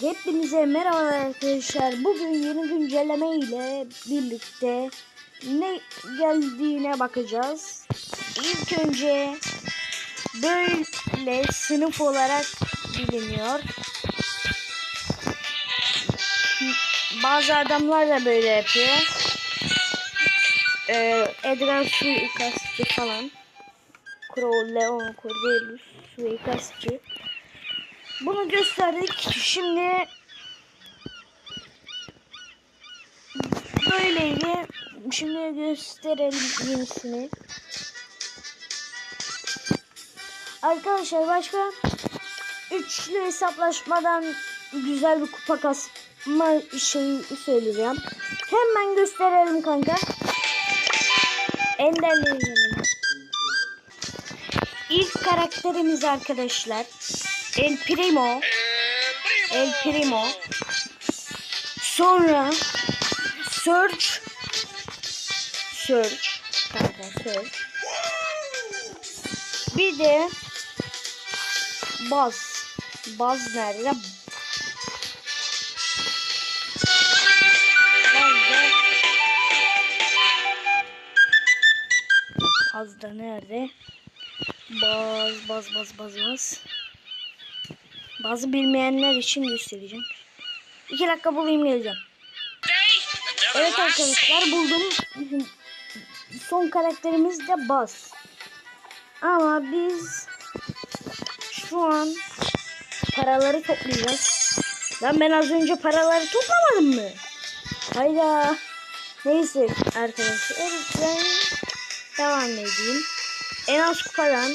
Hepinize merhaba arkadaşlar. Bugün yeni güncelleme ile birlikte ne geldiğine bakacağız. İlk önce böyle sınıf olarak biliniyor. Bazı adamlar da böyle yapıyor. Ee, Edgar suikastçı falan. Crow, Leon, Cordelius suikastçı. Bunu gösterdik. Şimdi böyleydi. Şimdi gösterelim yenisini. Arkadaşlar başka üçlü hesaplaşmadan güzel bir kupa kasma şeyi söyleyeceğim. Hemen gösterelim kanka. Enderleyelim. İlk karakterimiz arkadaşlar. El Primo. El Primo. Sonra Search. Search. Kanka Search. Bir de Baz. Baz nerede? Baz da nerede? Baz, baz, baz, baz, baz. Bazı bilmeyenler için göstereceğim. İki dakika bulayım geleceğim. Evet arkadaşlar buldum. Son karakterimiz de Baz. Ama biz şu an paraları toplayacağız. Lan ben az önce paraları toplamadım mı? Hayda. Neyse arkadaşlar ben devam edeyim. En az kupadan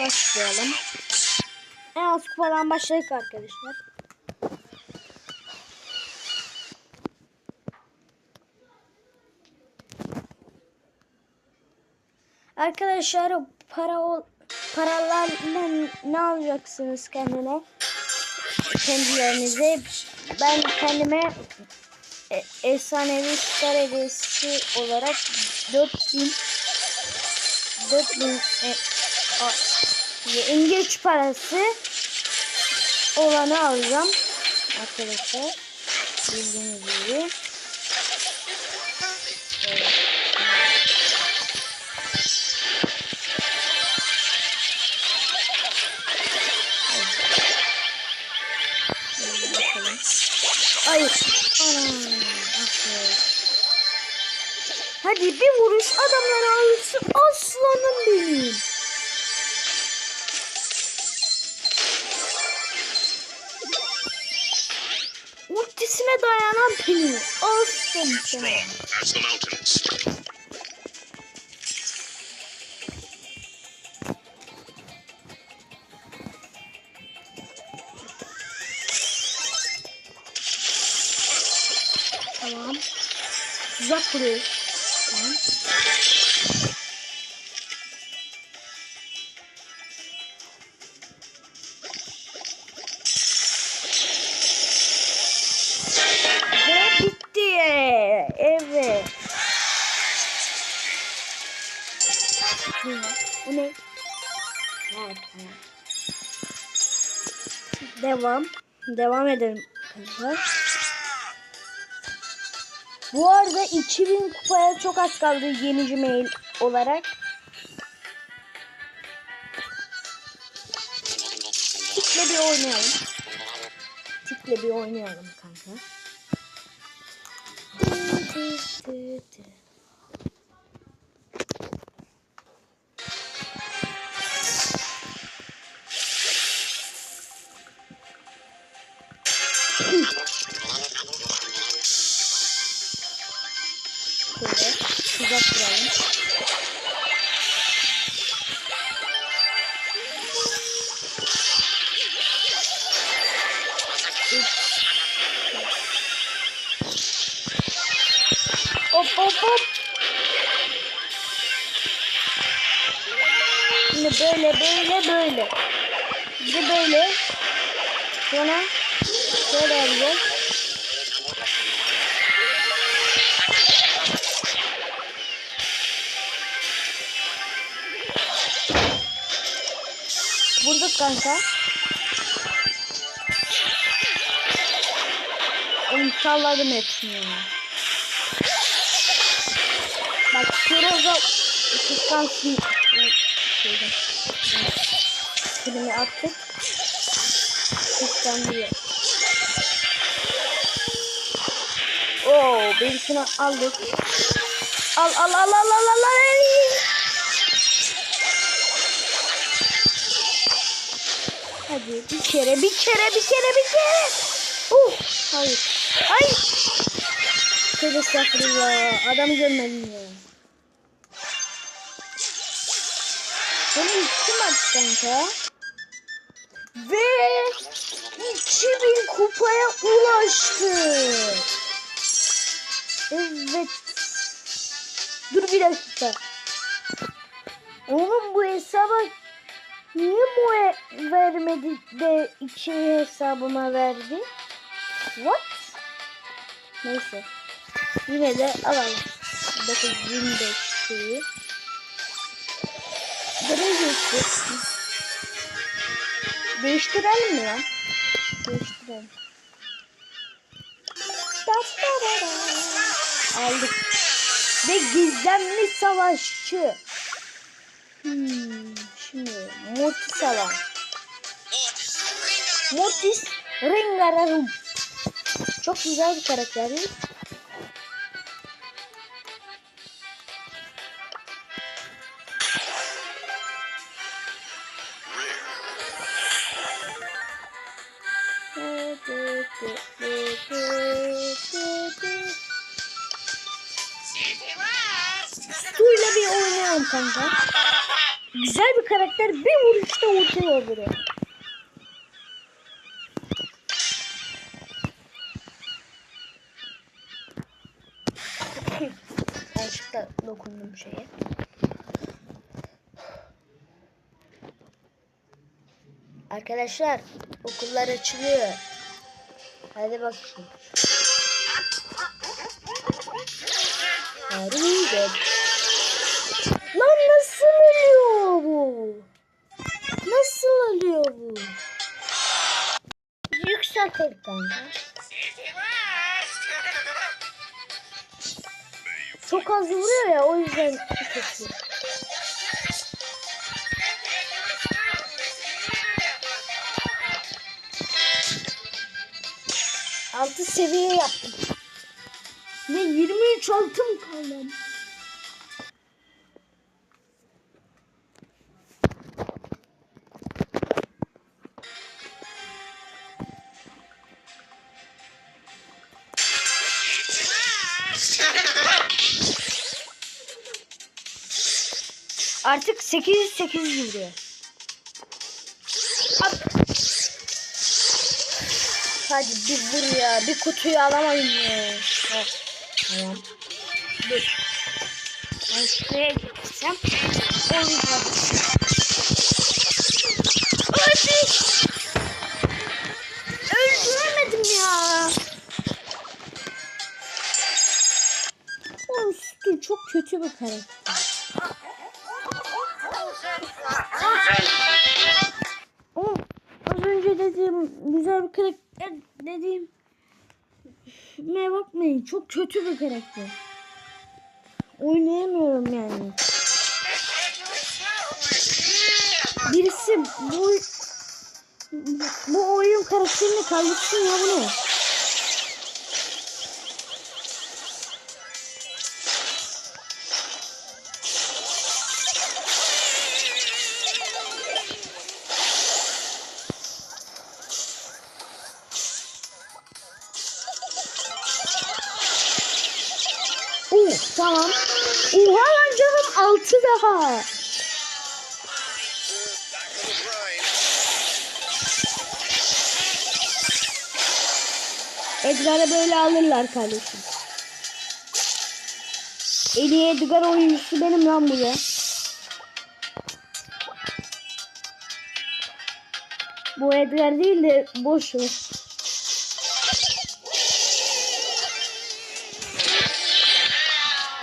başlayalım. En az kupadan başladık arkadaşlar. Arkadaşlar para ol, paralarla ne alacaksınız kendine? Kendilerinize. Ben kendime e, efsanevi star hediyesi olarak 4000 4000 e, a, yengeç parası olanı alacağım arkadaşlar bildiğiniz gibi Evet. Hayır. Hadi bir vuruş adamları alırsın aslanım benim. Ultisine dayanan sana. the mountains. Tamam. Kuruyor. Bu ne? Devam. Devam edelim. Bu arada 2000 kupaya çok az kaldı yenici mail olarak. Tikle bir oynayalım. Tikle bir oynayalım kanka. Şöyle tuzak kuralım. Hop hop hop. Şimdi böyle böyle böyle. Bir de böyle. Sonra şöyle yapacağız. Vurduk kanka. Allah'ım salladım hepsini. Bak Şiroza kıskansın. Şeyden. Filmi attık. Kıskanıyor. Oo, birisini aldık. Al al al al al al. al. Hadi bir kere bir kere bir kere bir kere. Uh, hayır. Hayır. Tövbe estağfurullah. Adamı görmedim ya. Bunu kim attı kanka? Ve 2000 kupaya ulaştı. Evet. Dur bir dakika. Oğlum bu hesaba niye bu e- vermedi de iki hesabıma verdi? What? Neyse. Yine de alalım. 925 şeyi. Buraya geçtik. Değiştirelim mi lan? Değiştirelim. Da-da-da-da. Aldık. Ve gizemli savaşçı. Hmm, şimdi Mortis alalım. Mortis Ringararım. Çok güzel bir karakter. Kanka. Güzel bir karakter bir vuruşta ulti öldürüyor. Yanlışlıkla dokundum şeye. Arkadaşlar okullar açılıyor. Hadi bakayım. Harika. Yükseltelim kanka. Çok az vuruyor ya o yüzden kötü. Altı seviye yaptım. Ne 23 altın kaldı. Artık 8 8 vuruyor. At. Hadi bir vur ya. Bir kutuyu alamayın ya. Ha, Tamam. Dur. Ben şuraya gitsem. Olacak. Hadi. Öldüremedim ya. Oğlum çok kötü bir karakter. Çok kötü bir karakter. Oynayamıyorum yani. Birisi bu bu oyun karakterini kaldırsın ya bunu. Tamam. Oha lan canım altı daha. Edgar'ı böyle alırlar kardeşim. En iyi Edgar oyuncusu benim lan bu ya. Bu Edgar değil de boş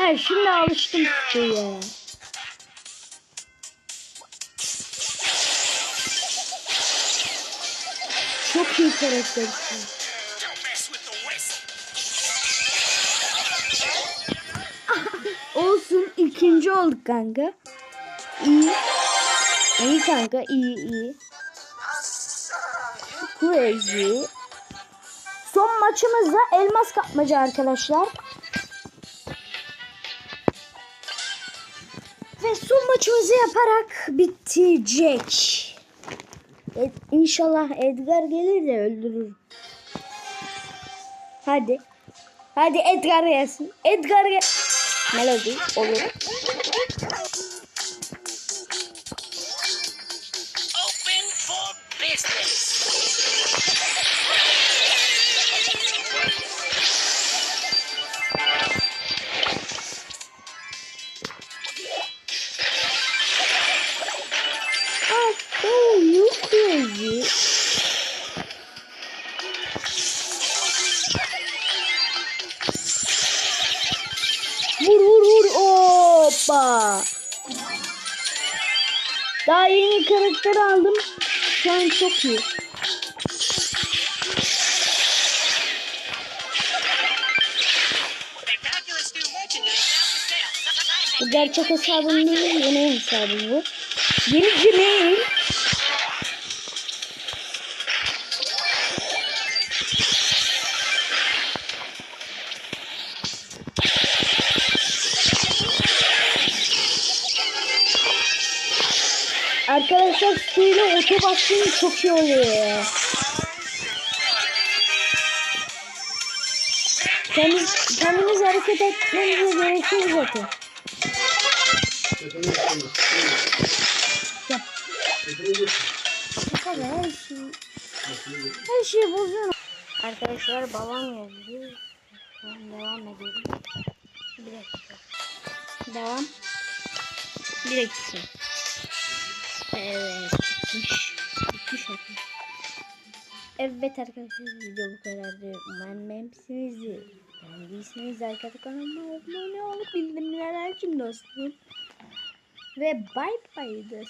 He şimdi alıştım şeye. Çok iyi karaktersin. Olsun ikinci olduk kanka. İyi. İyi kanka iyi iyi. Crazy. Son maçımızda elmas kapmaca arkadaşlar. Yaparak bitecek. E, inşallah Edgar gelir de öldürür. Hadi. Hadi Edgar gelsin. Edgar gel. Melody olur. Daha yeni karakter aldım. Şu an çok iyi. Bu gerçek hesabım değil, yeni hesabım bu. Yeni Gmail. Arkadaşlar suyla oto bastığım çok iyi oluyor ya. Kendiniz, kendiniz hareket etmenize gerekiyor zaten. Yap. Kadar her şey. Her şeyi bozuyor. Arkadaşlar babam geldi. Ben devam ediyorum. Bir dakika. Devam. Bir dakika. Evet. Evet arkadaşlar video bu kadardı. Umarım beğenmişsinizdir. Beğendiyseniz arkadaşlar kanalıma abone olup bildirimleri açın dostum. Ve bay bay dostum.